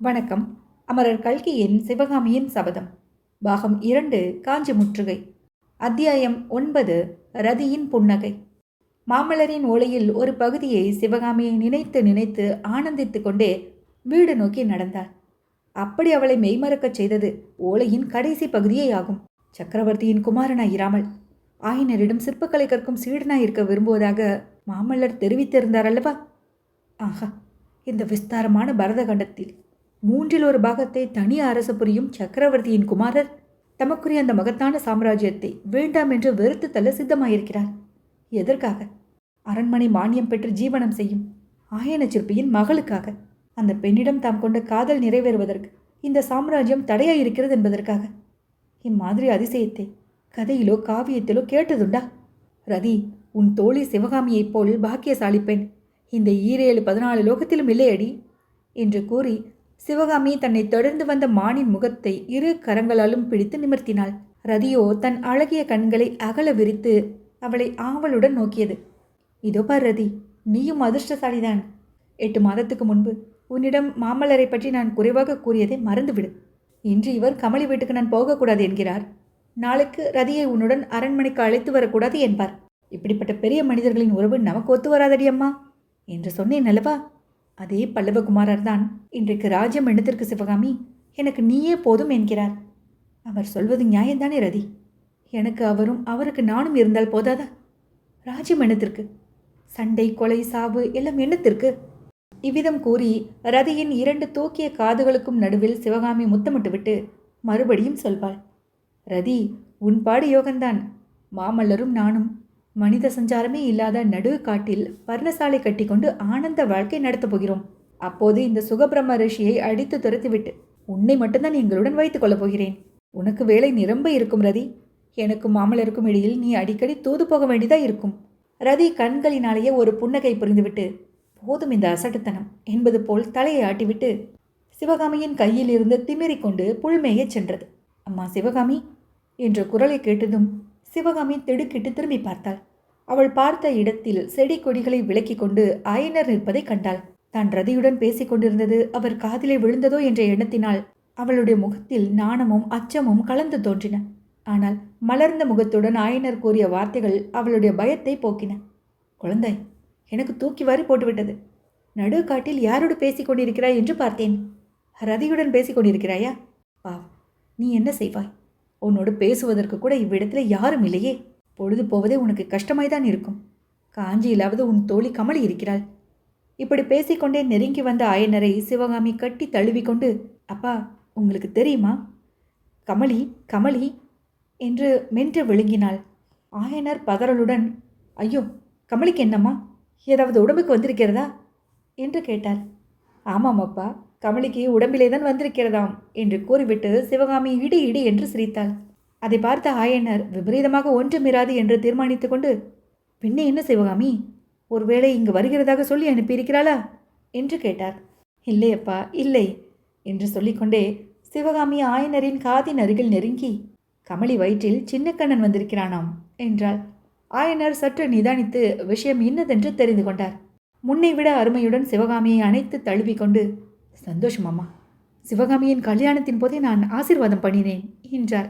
வணக்கம். அமரர் கல்கியின் சிவகாமியின் சபதம். பாகம் இரண்டு காஞ்சி முற்றுகை. அத்தியாயம் ஒன்பது ரதியின் புன்னகை. மாமல்லரின் ஓலையில் ஒரு பகுதியை சிவகாமியை நினைத்து நினைத்து ஆனந்தித்து கொண்டே வீடு நோக்கி நடந்தாள். அப்படி அவளை மெய்மறக்கச் செய்தது ஓலையின் கடைசி பகுதியே ஆகும். சக்கரவர்த்தியின் குமாரனாய் இராமல் ஆயினரிடம் சிற்பக்கலை கற்கும் சீடனாய் இருக்க விரும்புவதாக மாமல்லர் தெரிவித்திருந்தார் அல்லவா? ஆஹா இந்த விஸ்தாரமான பரதகண்டத்தில் மூன்றில் ஒரு பாகத்தை தனி அரசு புரியும் சக்கரவர்த்தியின் குமாரர் தமக்குரிய அந்த மகத்தான சாம்ராஜ்யத்தை வேண்டாம் என்று வெறுத்து தள்ள சித்தமாயிருக்கிறார். எதற்காக? அரண்மனை மானியம் பெற்று ஜீவனம் செய்யும் ஆயன சிற்பியின் மகளுக்காக. அந்த பெண்ணிடம் தாம் கொண்ட காதல் நிறைவேறுவதற்கு இந்த சாம்ராஜ்யம் தடையாயிருக்கிறது என்பதற்காக. இம்மாதிரி அதிசயத்தை கதையிலோ காவியத்திலோ கேட்டதுண்டா? ரதி உன் தோழி சிவகாமியைப் போல் பாக்கியசாலி பெண். இந்த ஈரேழு பதினாலு லோகத்திலும் இல்லையடி என்று கூறி சிவகாமி தன்னை தொடர்ந்து வந்த மானின் முகத்தை இரு கரங்களாலும் பிடித்து நிமிர்த்தினாள். ரதியோ தன் அழகிய கண்களை அகல விரித்து அவளை ஆவலுடன் நோக்கியது. இதோ பார் ரதி நீயும் அதிர்ஷ்டசாலிதான். எட்டு மாதத்துக்கு முன்பு உன்னிடம் மாமல்லரை பற்றி நான் குறைவாக கூறியதை மறந்துவிடு. இன்று இவர் கமலி வீட்டுக்கு நான் போகக்கூடாது என்கிறார். நாளைக்கு ரதியை உன்னுடன் அரண்மனைக்கு அழைத்து வரக்கூடாது என்பார். இப்படிப்பட்ட பெரிய மனிதர்களின் உறவு நமக்கு ஒத்து வராதடி அம்மா. என்று சொன்னேன் அல்லவா? அதே பல்லவகுமாரர் தான் இன்றைக்கு ராஜ்யம் எண்ணத்திற்கு சிவகாமி? எனக்கு நீயே போதும் என்கிறார். அவர் சொல்வது நியாயம்தானே ரதி? எனக்கு அவரும் அவருக்கு நானும் இருந்தால் போதாதா? ராஜ்யம் எண்ணத்திற்கு சண்டை கொலை சாவு எல்லாம் எண்ணத்திற்கு இவ்விதம் கூறி ரதியின் இரண்டு தூக்கிய காதுகளுக்கும் நடுவில் சிவகாமி முத்தமிட்டு விட்டு மறுபடியும் சொல்வாள். ரதி உன் பாடு யோகந்தான் மாமல்லரும் நானும் மனித சஞ்சாரமே இல்லாத நடு காட்டில் பர்ணசாலை கட்டிக்கொண்டு ஆனந்த வாழ்க்கை நடத்தப் போகிறோம். அப்போது இந்த சுகபிரம்ம ரிஷியை அடித்து துரத்திவிட்டு உன்னை மட்டும்தான் எங்களுடன் வைத்துக் கொள்ளப் போகிறேன். உனக்கு வேலை நிரம்ப இருக்கும் ரதி. எனக்கும் மாமலருக்கும் இடையில் நீ அடிக்கடி தூது போக வேண்டியதா இருக்கும். ரதி கண்களினாலேயே ஒரு புன்னகை புரிந்துவிட்டு போதும் இந்த அசட்டுத்தனம் என்பது போல் தலையை ஆட்டிவிட்டு சிவகாமியின் கையில் இருந்து திமிரிக்கொண்டு புல்மேயே சென்றது. அம்மா சிவகாமி என்ற குரலை கேட்டதும் சிவகாமி திடுக்கிட்டு திரும்பி பார்த்தாள். அவள் பார்த்த இடத்தில் செடி கொடிகளை விலக்கி கொண்டு ஆயனர் நிற்பதை கண்டாள். தான் ரதியுடன் பேசிக் கொண்டிருந்தது அவர் காதிலே விழுந்ததோ என்ற எண்ணத்தினால் அவளுடைய முகத்தில் நாணமும் அச்சமும் கலந்து தோன்றின. ஆனால் மலர்ந்த முகத்துடன் ஆயனர் கூறிய வார்த்தைகள் அவளுடைய பயத்தை போக்கின. குழந்தை எனக்கு தூக்கி வாரி போட்டுவிட்டது நடுக்காட்டில் யாரோடு பேசிக் கொண்டிருக்கிறாய் என்று பார்த்தேன். ரதியுடன் பேசிக் கொண்டிருக்கிறாயா? வா நீ என்ன செய்வாய்? உன்னோடு பேசுவதற்கு கூட இவ்விடத்தில் யாரும் இல்லையே. பொழுது போவதே உனக்கு கஷ்டமாய்தான் இருக்கும். காஞ்சியிலாவது உன் தோழி கமலி இருக்கிறாள். இப்படி பேசிக்கொண்டே நெருங்கி வந்த ஆயனரை சிவகாமி கட்டி தழுவிக்கொண்டு அப்பா உங்களுக்கு தெரியுமா? கமலி கமலி என்று மென்று விழுங்கினாள். ஆயனர் பதறலுடன் ஐயோ கமலிக்கு என்னம்மா? ஏதாவது உடம்புக்கு வந்திருக்கிறதா? என்று கேட்டார். ஆமாம் அப்பா கமலிக்கு உடம்பிலே தான் வந்திருக்கிறதாம் என்று கூறிவிட்டு சிவகாமி இடி இடி என்று சிரித்தாள். அதை பார்த்த ஆயனர் விபரீதமாக ஒன்றுமிராது என்று தீர்மானித்து கொண்டு பின்னே என்ன சிவகாமி? ஒருவேளை இங்கு வருகிறதாக சொல்லி அனுப்பியிருக்கிறாளா? என்று கேட்டார். இல்லையப்பா இல்லை என்று சொல்லிக்கொண்டே சிவகாமி ஆயனரின் காதின் அருகில் நெருங்கி கமலி வயிற்றில் சின்னக்கண்ணன் வந்திருக்கிறானாம் என்றாள். ஆயனர் சற்று நிதானித்து விஷயம் இன்னதென்று தெரிந்து கொண்டார். முன்னை விட அருமையுடன் சிவகாமியை அணைத்து தழுவிக்கொண்டு சந்தோஷம் அம்மா சிவகாமியின் கல்யாணத்தின் போதே நான் ஆசீர்வாதம் பண்ணினேன் என்றார்.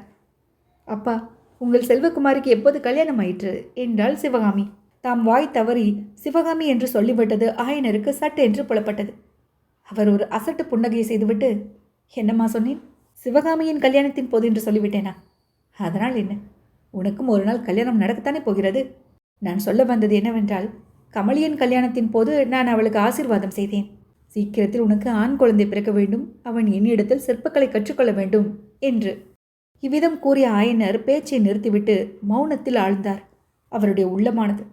அப்பா உங்கள் செல்வகுமாரிக்கு எப்போது கல்யாணம் ஆயிற்று? என்றாள் சிவகாமி. தாம் வாய் தவறி சிவகாமி என்று சொல்லிவிட்டது ஆயனருக்கு சட்டு என்று புலப்பட்டது. அவர் ஒரு அசட்டு புன்னகையை செய்துவிட்டு என்னம்மா சொன்னேன்? சிவகாமியின் கல்யாணத்தின் போது என்று சொல்லிவிட்டேனா? அதனால் என்ன? உனக்கும் ஒரு நாள் கல்யாணம் நடக்கத்தானே போகிறது? நான் சொல்ல வந்தது என்னவென்றால் கமலியின் கல்யாணத்தின் போது நான் அவளுக்கு ஆசீர்வாதம் செய்தேன். சீக்கிரத்தில் உனக்கு ஆண் குழந்தை பிறக்க வேண்டும். அவன் என்னிடத்தில் சிற்பக்கலை கற்றுக்கொள்ள வேண்டும் என்று. இவ்விதம் கூறிய ஆயனர் பேச்சை நிறுத்திவிட்டு மௌனத்தில் ஆழ்ந்தார். அவருடைய உள்ளமானது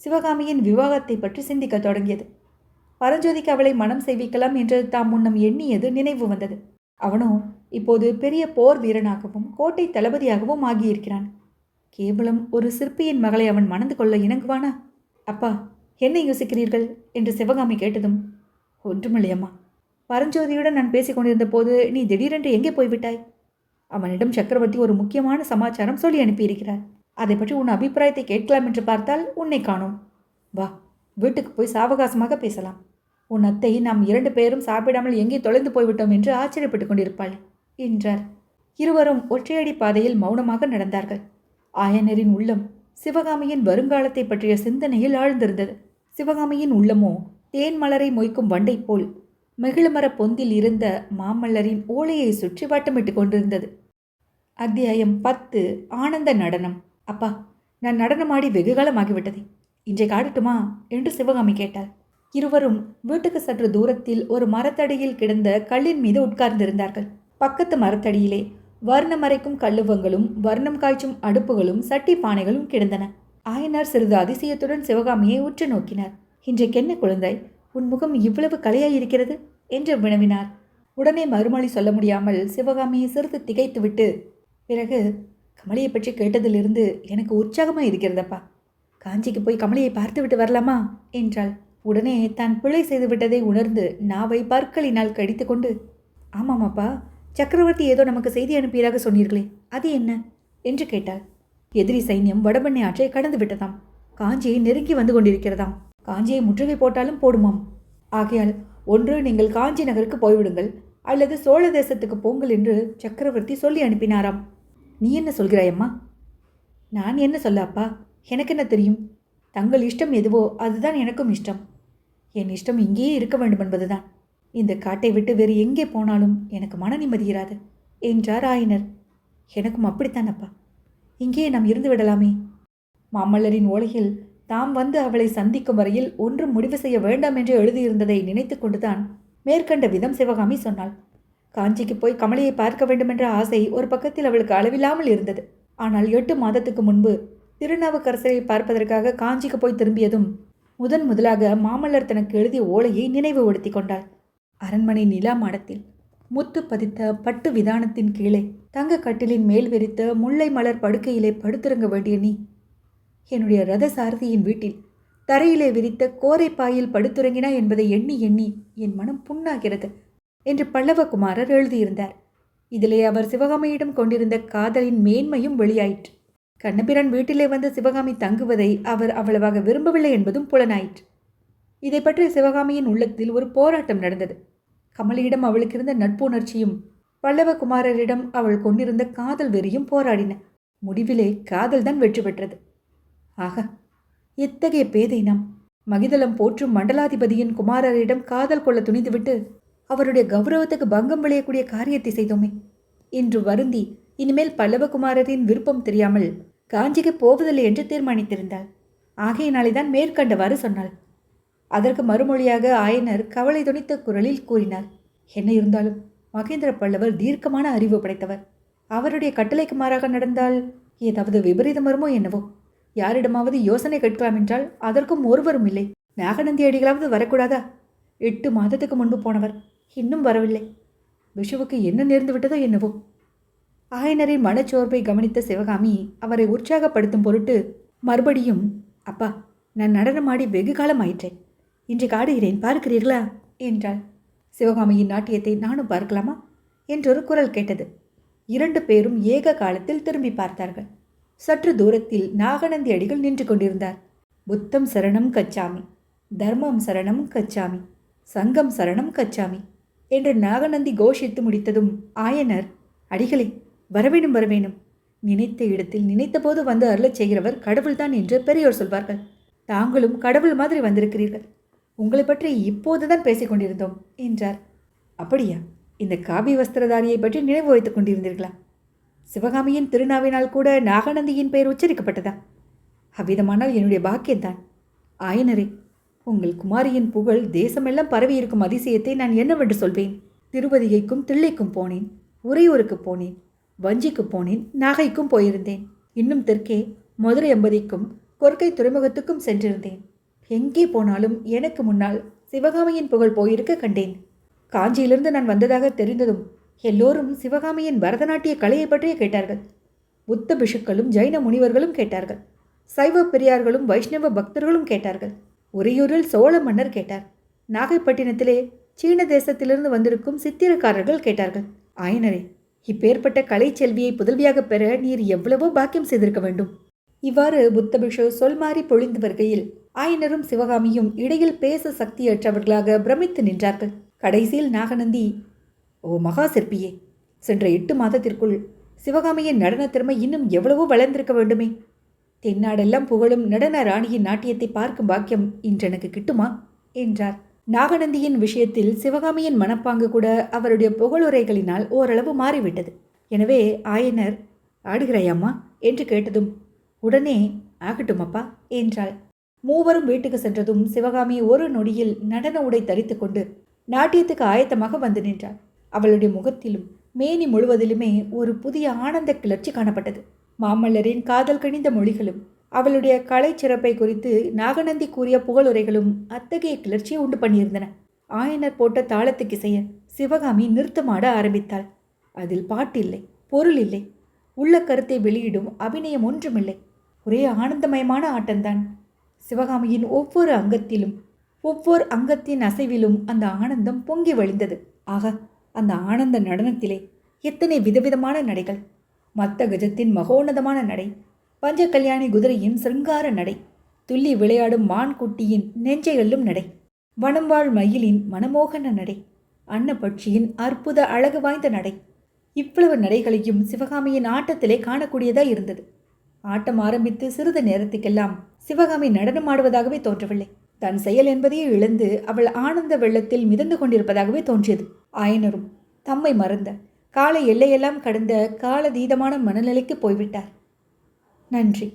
சிவகாமியின் விவாகத்தை பற்றி சிந்திக்கத் தொடங்கியது. பரஞ்சோதிக்கு அவளை மனம் செய்விக்கலாம் என்று தாம் முன்னம் எண்ணியது நினைவு வந்தது. அவனோ இப்போது பெரிய போர் வீரனாகவும் கோட்டை தளபதியாகவும் ஆகியிருக்கிறான். கேவலம் ஒரு சிற்பியின் மகளை அவன் மணந்து கொள்ள இணங்குவானா? அப்பா என்ன யோசிக்கிறீர்கள்? என்று சிவகாமி கேட்டதும் ஒன்றுமில்லையம்மா. பரஞ்சோதியுடன் நான் பேசிக் கொண்டிருந்த போது நீ திடீரென்று எங்கே போய்விட்டாய்? அவனிடம் சக்கரவர்த்தி ஒரு முக்கியமான சமாச்சாரம் சொல்லி அனுப்பியிருக்கிறார். அதை பற்றி உன் அபிப்பிராயத்தை கேட்கலாம் என்று பார்த்தால் உன்னை காணோம். வா வீட்டுக்கு போய் சாவகாசமாக பேசலாம். உன் அத்தை நாம் இரண்டு பேரும் சாப்பிடாமல் எங்கே தொலைந்து போய்விட்டோம் என்று ஆச்சரியப்பட்டுக் கொண்டிருப்பாள் என்றார். இருவரும் ஒற்றையடி பாதையில் மௌனமாக நடந்தார்கள். ஆயனரின் உள்ளம் சிவகாமியின் வருங்காலத்தை பற்றிய சிந்தனையில் ஆழ்ந்திருந்தது. சிவகாமியின் உள்ளமோ தேன் மலரை மொய்க்கும் வண்டை போல் மகிழமர பொந்தில் இருந்த மாமல்லரின் ஓலையை சுற்றி வட்டமிட்டு கொண்டிருந்தது. அத்தியாயம் பத்து ஆனந்த நடனம். அப்பா நான் நடனமாடி வெகுகாலமாகிவிட்டது இன்றை இன்றைக்கு ஆடட்டுமா? என்று சிவகாமி கேட்டாள். இருவரும் வீட்டுக்கு சற்று தூரத்தில் ஒரு மரத்தடியில் கிடந்த கல்லின் மீது உட்கார்ந்திருந்தார்கள். பக்கத்து மரத்தடியிலே வர்ணம் மறைக்கும் கல்லுவங்களும் வர்ணம் காய்ச்சும் அடுப்புகளும் சட்டி பானைகளும் கிடந்தன. ஆயனார் சிறிது அதிசயத்துடன் சிவகாமியை உற்று நோக்கினார். இன்றைக்கென்ன குழந்தாய் உன் முகம் இவ்வளவு கலையாயிருக்கிறது? என்று வினவினார். உடனே மறுமொழி சொல்ல முடியாமல் சிவகாமியை சிறிது திகைத்துவிட்டு பிறகு கமலியை பற்றி கேட்டதிலிருந்து எனக்கு உற்சாகமாக இருக்கிறதப்பா. காஞ்சிக்கு போய் கமலியை பார்த்துவிட்டு வரலாமா? என்றாள். உடனே தான் பிழை செய்துவிட்டதை உணர்ந்து நாவை பற்களினால் கடித்து கொண்டு ஆமாமாப்பா சக்கரவர்த்தி ஏதோ நமக்கு செய்தி அனுப்பியதாக சொன்னீர்களே அது என்ன? என்று கேட்டாள். எதிரி சைன்யம் வடபண்ணை ஆற்றை கடந்து விட்டதாம். காஞ்சியை நெருங்கி வந்து கொண்டிருக்கிறதாம். காஞ்சியை முற்றுகை போட்டாலும் போடுமாம். ஆகையால் ஒன்று நீங்கள் காஞ்சி நகருக்கு போய்விடுங்கள் அல்லது சோழ தேசத்துக்கு போங்கள் என்று சக்கரவர்த்தி சொல்லி அனுப்பினாராம். நீ என்ன சொல்கிறாயம்மா? நான் என்ன சொல்ல அப்பா? எனக்கு என்ன தெரியும்? தங்கள் இஷ்டம் எதுவோ அதுதான் எனக்கும் இஷ்டம். என் இஷ்டம் இங்கேயே இருக்க வேண்டும் என்பதுதான். இந்த காட்டை விட்டு வேறு எங்கே போனாலும் எனக்கு மன நிம்மதியிராது என்றார் ஆயினர். எனக்கும் அப்படித்தான் அப்பா. இங்கே நாம் இருந்து விடலாமே. மாமல்லரின் ஓலையில் தாம் வந்து அவளை சந்திக்கும் வரையில் ஒன்றும் முடிவு செய்ய வேண்டாம் என்று எழுதியிருந்ததை நினைத்து கொண்டுதான் மேற்கண்ட விதம் சிவகாமி சொன்னாள். காஞ்சிக்கு போய் கமலையை பார்க்க வேண்டுமென்ற ஆசை ஒரு பக்கத்தில் அவளுக்கு அளவில்லாமல் இருந்தது. ஆனால் எட்டு மாதத்துக்கு முன்பு திருநாவுக்கரசரை பார்ப்பதற்காக காஞ்சிக்கு போய் திரும்பியதும் முதன் முதலாக மாமல்லர் தனக்கு எழுதிய ஓலையை நினைவுபடுத்தி கொண்டாள். அரண்மனை நிலா மாடத்தில் முத்து பதித்த பட்டு விதானத்தின் கீழே தங்க கட்டிலின் மேல் விரித்த முல்லை மலர் படுக்கையிலே படுத்திறங்க வேண்டிய நீ என்னுடைய ரத சாரதியின் வீட்டில் தரையிலே விரித்த கோரைப்பாயில் படுத்துறங்கினா என்பதை எண்ணி எண்ணி என் மனம் புண்ணாகிறது என்று பல்லவகுமாரர் எழுதியிருந்தார். இதிலே அவர் சிவகாமியிடம் கொண்டிருந்த காதலின் மேன்மையும் வெளியாயிற்று. கண்ணபிரான் வீட்டிலே வந்து சிவகாமி தங்குவதை அவர் அவ்வளவாக விரும்பவில்லை என்பதும் புலனாயிற்று. இதை பற்றி சிவகாமியின் உள்ளத்தில் ஒரு போராட்டம் நடந்தது. கமலியிடம் அவளுக்கு இருந்த நட்புணர்ச்சியும் பல்லவகுமாரரிடம் அவள் கொண்டிருந்த காதல் வெறியும் போராடின. முடிவிலே காதல் தான் வெற்றி பெற்றது. ஆக இத்தகைய பேதை நாம்? மகிதலம் போற்றும் மண்டலாதிபதியின் குமாரரிடம் காதல் கொள்ள துணிந்துவிட்டு அவருடைய கௌரவத்துக்கு பங்கம் விளையக்கூடிய காரியத்தை செய்தோமே. இன்று வருந்தி இனிமேல் பல்லவகுமாரரின் விருப்பம் தெரியாமல் காஞ்சிக்கு போவதில்லை என்று தீர்மானித்திருந்தாள். ஆகையினாலேதான் மேற்கண்டவாறு சொன்னாள். அதற்கு மறுமொழியாக ஆயனர் கவலை துணித்த குரலில் கூறினார். என்ன இருந்தாலும் மகேந்திர பல்லவர் தீர்க்கமான அறிவு படைத்தவர். அவருடைய கட்டளைக்கு மாறாக நடந்தால் ஏதாவது விபரீதம் வருமோ என்னவோ? யாரிடமாவது யோசனை கேட்கலாம் என்றால் அதற்கும் ஒருவரும் இல்லை. நாகநந்தி அடிகளாவது வரக்கூடாதா? எட்டு மாதத்துக்கு முன்பு போனவர் இன்னும் வரவில்லை. விஷுவுக்கு என்ன நேர்ந்து விட்டதோ என்னவோ. ஆயனரின் மனச்சோர்வை கவனித்த சிவகாமி அவரை உற்சாகப்படுத்தும் பொருட்டு மறுபடியும் அப்பா நான் நடனமாடி வெகு காலம் ஆயிற்றேன் இன்று காடுகிறேன் பார்க்கிறீர்களா? என்றாள். சிவகாமியின் நாட்டியத்தை நானும் பார்க்கலாமா? என்றொரு குரல் கேட்டது. இரண்டு பேரும் ஏக காலத்தில் திரும்பி பார்த்தார்கள். சற்று தூரத்தில் நாகநந்தி அடிகள் நின்று கொண்டிருந்தார். புத்தம் சரணம் கச்சாமி தர்மம் சரணம் கச்சாமி சங்கம் சரணம் கச்சாமி என்று நாகநந்தி கோஷித்து முடித்ததும் ஆயனர் அடிகளே வரவேணும் வரவேணும். நினைத்த இடத்தில் நினைத்தபோது வந்து அருளச் செய்கிறவர் கடவுள்தான் என்று பெரியோர் சொல்வார்கள். தாங்களும் கடவுள் மாதிரி வந்திருக்கிறீர்கள். உங்களை பற்றி இப்போதுதான் பேசிக் கொண்டிருந்தோம் என்றார். அப்படியா? இந்த காவி வஸ்திரதாரியை பற்றி நினைவு வைத்துக் கொண்டிருந்தீர்களா? சிவகாமியின் திருநாவினால் கூட நாகநந்தியின் பெயர் உச்சரிக்கப்பட்டதா? அவ்விதமானால் என்னுடைய பாக்கியம்தான். ஆயனரே உங்கள் குமாரியின் புகழ் தேசமெல்லாம் பரவியிருக்கும் அதிசயத்தை நான் என்னவென்று சொல்வேன்? திருவதிகைக்கும் தில்லைக்கும் போனேன் உறையூருக்கு போனேன் வஞ்சிக்கு போனேன் நாகைக்கும் போயிருந்தேன். இன்னும் தெற்கே மதுரை எம்பதிக்கும் கொற்கை துறைமுகத்துக்கும் சென்றிருந்தேன். எங்கே போனாலும் எனக்கு முன்னால் சிவகாமியின் புகழ் போயிருக்க கண்டேன். காஞ்சியிலிருந்து நான் வந்ததாக தெரிந்ததும் எல்லோரும் சிவகாமியின் பரதநாட்டிய கலையை பற்றியே கேட்டார்கள். புத்த பிஷுக்களும் ஜைன முனிவர்களும் கேட்டார்கள். சைவ பெரியார்களும் வைஷ்ணவ பக்தர்களும் கேட்டார்கள். உறையூரில் சோழ மன்னர் கேட்டார். நாகைப்பட்டினத்திலே சீன தேசத்திலிருந்து வந்திருக்கும் சித்திரக்காரர்கள் கேட்டார்கள். ஆயனரே இப்பேற்பட்ட கலைச்செல்வியை புதல்வியாக பெற நீர் எவ்வளவோ பாக்கியம் செய்திருக்க வேண்டும். இவ்வாறு புத்தபிஷு சொல்மாறி பொழிந்து வருகையில் ஆயனரும் சிவகாமியும் இடையில் பேச சக்தியற்றவர்களாக பிரமித்து நின்றார்கள். கடைசியில் நாகநந்தி ஓ மகா சிற்பியே சென்ற எட்டு மாதத்திற்குள் சிவகாமியின் நடன திறமை இன்னும் எவ்வளவோ வளர்ந்திருக்க வேண்டுமே. தென்னாடெல்லாம் புகழும் நடன ராணியின் நாட்டியத்தை பார்க்கும் பாக்கியம் இன்று எனக்கு கிட்டுமா? என்றார். நாகநந்தியின் விஷயத்தில் சிவகாமியின் மனப்பாங்கு கூட அவருடைய புகழுரைகளினால் ஓரளவு மாறிவிட்டது. எனவே ஆயனர் ஆடுகிறாயம்மா? என்று கேட்டதும் உடனே ஆகட்டும் அப்பா என்றாள். மூவரும் வீட்டுக்கு சென்றதும் சிவகாமி ஒரு நொடியில் நடன உடை தரித்து கொண்டு நாட்டியத்துக்கு ஆயத்தமாக வந்து நின்றாள் அவளுடைய முகத்திலும் மேனி முழுவதிலுமே ஒரு புதிய ஆனந்த கிளர்ச்சி காணப்பட்டது. மாமல்லரின் காதல் கணிந்த மொழிகளும் அவளுடைய கலை சிறப்பை குறித்து நாகநந்தி கூறிய புகழுரைகளும் அத்தகைய கிளர்ச்சியை உண்டு பண்ணியிருந்தன. ஆயனர் போட்ட தாளத்துக்கு இசைய சிவகாமி நிறுத்தமாட ஆரம்பித்தாள். அதில் பாட்டில்லை பொருள் இல்லை உள்ள கருத்தை வெளியிடும் அபிநயம் ஒன்றுமில்லை. ஒரே ஆனந்தமயமான ஆட்டம்தான். சிவகாமியின் ஒவ்வொரு அங்கத்திலும் ஒவ்வொரு அங்கத்தின் அசைவிலும் அந்த ஆனந்தம் பொங்கி வழிந்தது. ஆக அந்த ஆனந்த நடனத்திலே எத்தனை விதவிதமான நடைகள். மத்த கஜத்தின் மகோன்னதமான நடை பஞ்ச கல்யாணி குதிரையின் சிருங்கார நடை துள்ளி விளையாடும் மான் குட்டியின் நெஞ்சைகளும் நடை வனம்வாழ் மயிலின் மனமோகன நடை அன்னப்பட்சியின் அற்புத அழகு வாய்ந்த நடை. இவ்வளவு நடைகளையும் சிவகாமியின் ஆட்டத்திலே காணக்கூடியதாக இருந்தது. ஆட்டம் ஆரம்பித்து சிறிது நேரத்துக்கெல்லாம் சிவகாமி நடனமாடுவதாகவே தோன்றவில்லை. தன் செயல் என்பதையே இழந்து அவள் ஆனந்த வெள்ளத்தில் மிதந்து கொண்டிருப்பதாகவே தோன்றியது. ஆயனரும் தம்மை மறந்த கால எல்லையெல்லாம் கடந்த காலதீதமான மனநிலைக்கு போய்விட்டார். நன்றி.